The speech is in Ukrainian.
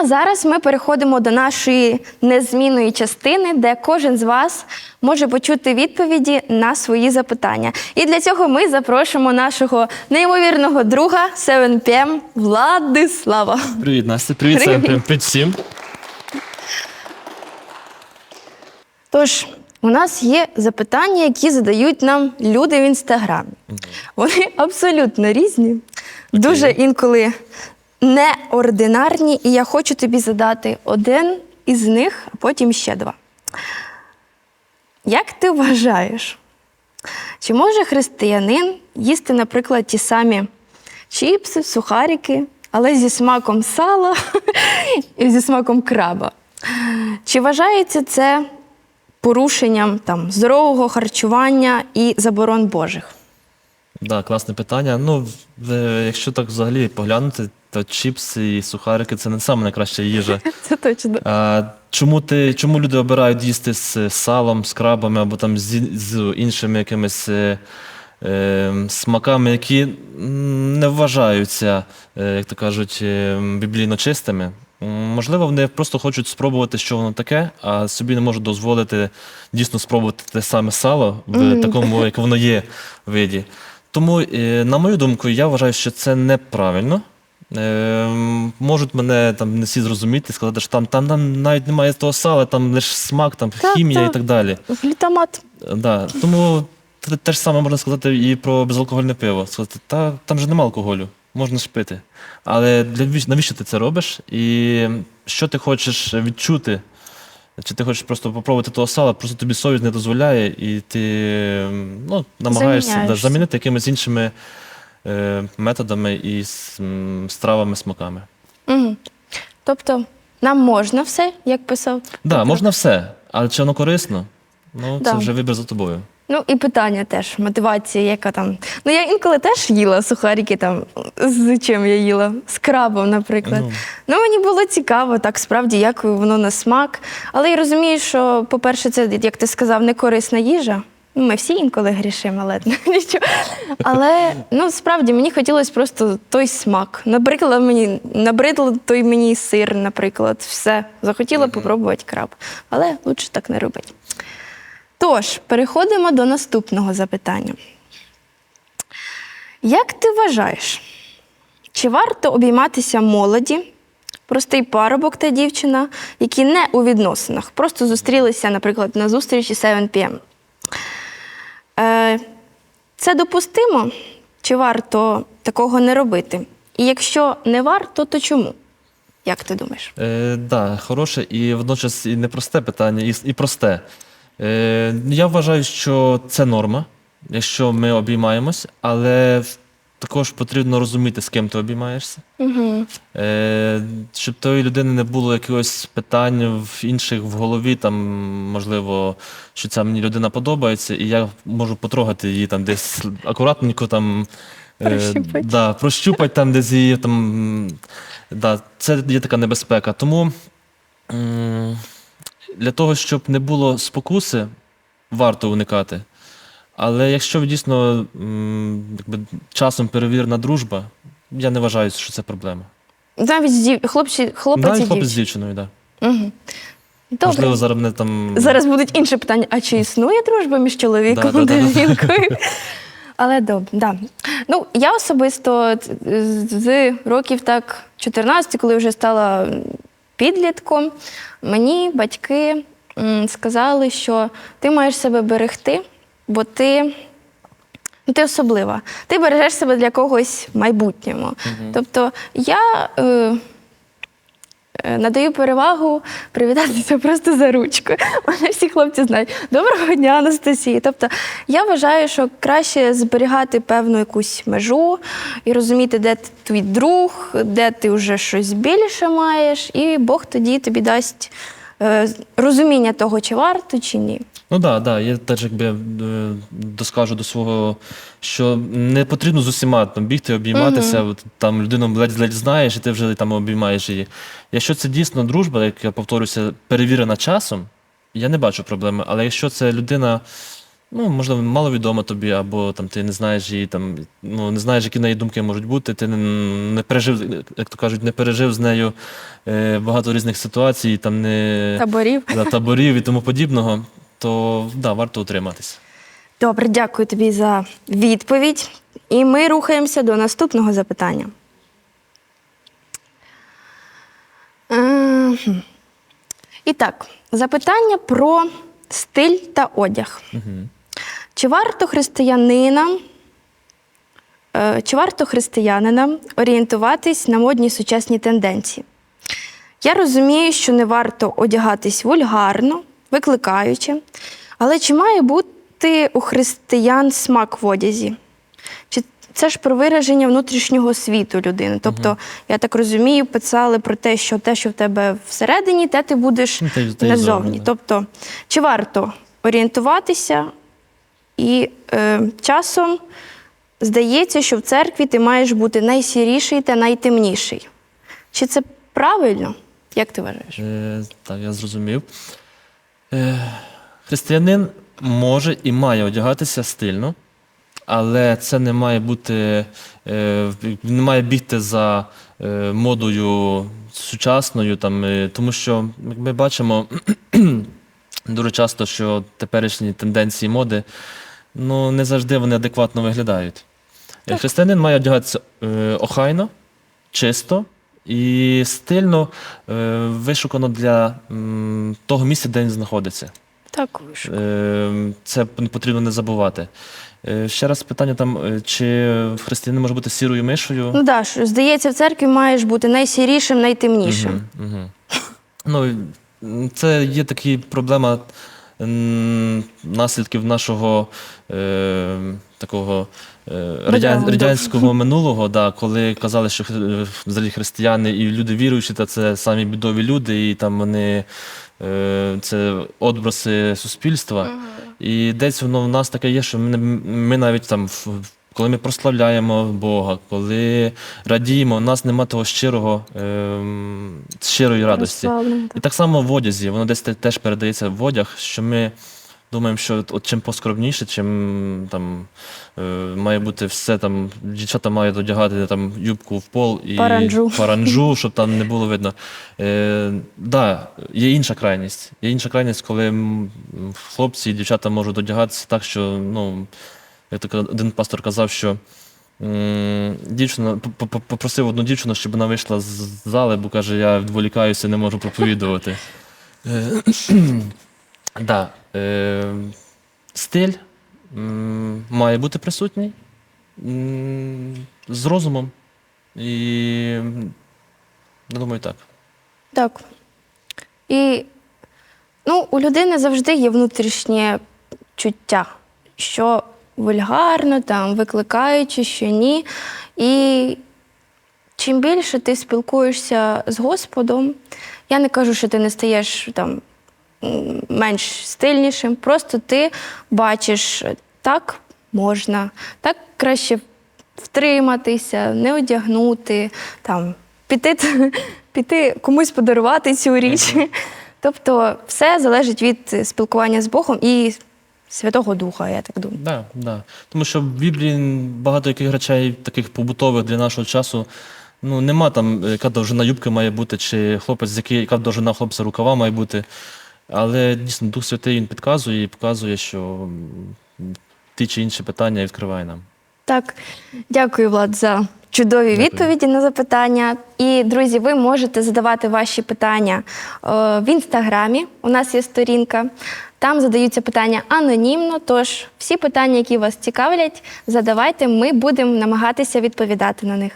а зараз ми переходимо до нашої незмінної частини, де кожен з вас може почути відповіді на свої запитання. І для цього ми запрошуємо нашого неймовірного друга 7PM Владислава. Привіт, Настя. Привіт, Привіт. Привіт. Прям привіт всім. Тож, у нас є запитання, які задають нам люди в інстаграмі. Вони абсолютно різні, дуже інколи неординарні, і я хочу тобі задати один із них, а потім ще два. Як ти вважаєш, чи може християнин їсти, наприклад, ті самі чіпси, сухарики, але зі смаком сала і зі смаком краба? Чи вважається це порушенням там, здорового харчування і заборон Божих? Да, класне питання. Ну, якщо так взагалі поглянути, то чіпси і сухарики це не саме найкраща їжа. Це точно. А, чому, ти, чому люди обирають їсти з салом, з крабами або там з, з іншими якимись е, е, смаками, які не вважаються, е, як то кажуть, е, біблійно чистими? Можливо, вони просто хочуть спробувати, що воно таке, а собі не можуть дозволити дійсно спробувати те саме сало в такому, як воно є виді. Тому, е, на мою думку, я вважаю, що це неправильно. Е, можуть мене там не всі зрозуміти, сказати, що там, там, там навіть немає того сала, там лише смак, там Так, хімія так. і так далі. Глютамат. Е, Да. Тому те, те ж саме можна сказати і про безалкогольне пиво. Сказати, та там же нема алкоголю, можна ж пити. Але для, віч- навіщо ти це робиш? І що ти хочеш відчути? Чи ти хочеш просто попробувати того сала, просто тобі совість не дозволяє, і ти м, ну, намагаєшся да, Заміняєшся. замінити якимись іншими методами і стравами, смаками. Угу. Тобто, нам можна все, як писав. Так, да, можна все, але чи воно корисно? Ну, Да. це вже вибір за тобою. Ну і питання теж, мотивація, яка там. Ну, я інколи теж їла сухарики там. З чим я їла? З крабом, наприклад. Ну. Ну, мені було цікаво, так справді, як воно на смак. Але я розумію, що, по-перше, це, як ти сказав, не корисна їжа. Ну, Ми всі інколи грішимо, але нічого. Але ну справді мені хотілося просто той смак. Наприклад, мені набридло той мені сир, наприклад, все. Захотіла попробувати краб. Але лучше так не робити. Тож, переходимо до наступного запитання. Як ти вважаєш, чи варто обійматися молоді, простий парубок та дівчина, які не у відносинах, просто зустрілися, наприклад, на зустрічі 7 PM? Е, це допустимо, чи варто такого не робити? І якщо не варто, то чому? Як ти думаєш? Е, да, хороше і водночас і непросте питання, і, і просте. Е, я вважаю, що це норма, якщо ми обіймаємось, але в- також потрібно розуміти, з ким ти обіймаєшся. Угу. Е, щоб тої людини не було якогось питань в інших в голові, там, можливо, що ця мені людина подобається, і я можу потрогати її там десь акуратненько там. е, Прощупать. да, прощупать там десь її там. Да, це є така небезпека. Тому м, для того, щоб не було спокуси, варто уникати. Але якщо дійсно якби, часом перевірена дружба, я не вважаю, що це проблема. Навіть з дів... хлопці, хлопець Навіть і хлопець з дівчина. дівчиною, так. Угу. Добре. Можливо, зараз мене там. Зараз будуть інші питання. А чи існує дружба між чоловіком Да, да, та да, жінкою? Але добре, да. Ну, я особисто з- з років так 14, коли вже стала підлітком, мені батьки м, сказали, що ти маєш себе берегти, бо ти. Ну, ти особлива. Ти бережеш себе для когось в майбутньому. Тобто я е, е, надаю перевагу привітатися просто за ручку. Мене всі хлопці знають. Доброго дня, Анастасія. Тобто я вважаю, що краще зберігати певну якусь межу і розуміти, де ти- твій друг, де ти вже щось більше маєш, і Бог тоді тобі дасть розуміння того, чи варто, чи ні. Ну так, да, да, я теж якби е, доскажу до свого, що не потрібно з усіма там бігти, обійматися. От, там людину ледь-ледь знаєш, і ти вже там обіймаєш її. Якщо це дійсно дружба, як я повторюся, перевірена часом, я не бачу проблеми. Але якщо це людина, ну, можливо, маловідома тобі, або там ти не знаєш її, там, ну, не знаєш, які в неї думки можуть бути, ти не, не пережив, як то кажуть, не пережив з нею е, багато різних ситуацій, там не Таборів. да, таборів і тому подібного, то да, варто утриматися. Добре, дякую тобі за відповідь. І ми рухаємося до наступного запитання. Ем, І так, запитання про стиль та одяг. Чи варто християнинам, е, чи варто християнинам орієнтуватись на модні сучасні тенденції? Я розумію, що не варто одягатись вульгарно, викликаючи, але чи має бути у християн смак в одязі? Чи це ж про вираження внутрішнього світу людини? Тобто, я так розумію, писали про те, що те, що в тебе всередині, те ти будеш назовні. Тобто, чи варто орієнтуватися і е, часом здається, що в церкві ти маєш бути найсіріший та найтемніший. Чи це правильно? Як ти вважаєш? Е, так, я зрозумів. Е, християнин може і має одягатися стильно, але це не має бути, е, не має бігти за е, модою сучасною, там, е, тому що, як ми бачимо, дуже часто, що теперішні тенденції моди ну, не завжди вони адекватно виглядають. Е, Християнин має одягатися е, охайно, чисто і стильно, е, вишукано для м, того місця, де він знаходиться. Так, Е, Це потрібно не забувати. Е, Ще раз питання там, е, чи християнин може бути сірою мишою? ну да, ж, здається, в церкві маєш бути найсірішим, найтемнішим. Угу, угу. Ну, це є така проблема наслідків нашого е, такого е, радян, радянського минулого, да, коли казали, що хри- взагалі християни і люди віруючі, та це самі бідові люди, і там вони е, це одброси суспільства. І десь воно в нас таке є, що ми, не- ми навіть там, в- коли ми прославляємо Бога, коли радіємо, у нас нема того щирого, ем, щирої радості. Прославлено, І так само в одязі, воно десь теж передається в одяг, що ми думаємо, що от чим поскромніше, чим там е, має бути все там, дівчата мають одягати там юбку в пол і Паранджу. паранджу, щоб там не було видно. Е, да, є інша крайність. Є інша крайність, коли хлопці і дівчата можуть одягатися так, що ну, як так один пастор казав, що. Дівчина попросив одну дівчину, щоб вона вийшла з зали, бо каже, я відволікаюся, не можу проповідувати. Е, да, е, стиль має бути присутній з розумом. І я думаю, так. Так. І ну, у людини завжди є внутрішнє чуття, що вульгарно, там, викликаючи, що ні. І чим більше ти спілкуєшся з Господом, я не кажу, що ти не стаєш там менш стильнішим, просто ти бачиш, так можна, так краще втриматися, не одягнути, там, піти, піти комусь подарувати цю річ. Тобто все залежить від спілкування з Богом і Святого Духа, я так думаю. Да, да. Тому що в Біблії багато яких речей, таких побутових для нашого часу. Ну, нема там, яка довжина юбки має бути, чи хлопець, який, яка довжина хлопця рукава має бути. Але дійсно Дух Святий він підказує і показує, що ті чи інші питання відкриває нам. Так, дякую, Влад, за чудові Дякую. відповіді на запитання. І, друзі, ви можете задавати ваші питання е, в інстаграмі. У нас є сторінка. Там задаються питання анонімно. Тож всі питання, які вас цікавлять, задавайте. Ми будемо намагатися відповідати на них.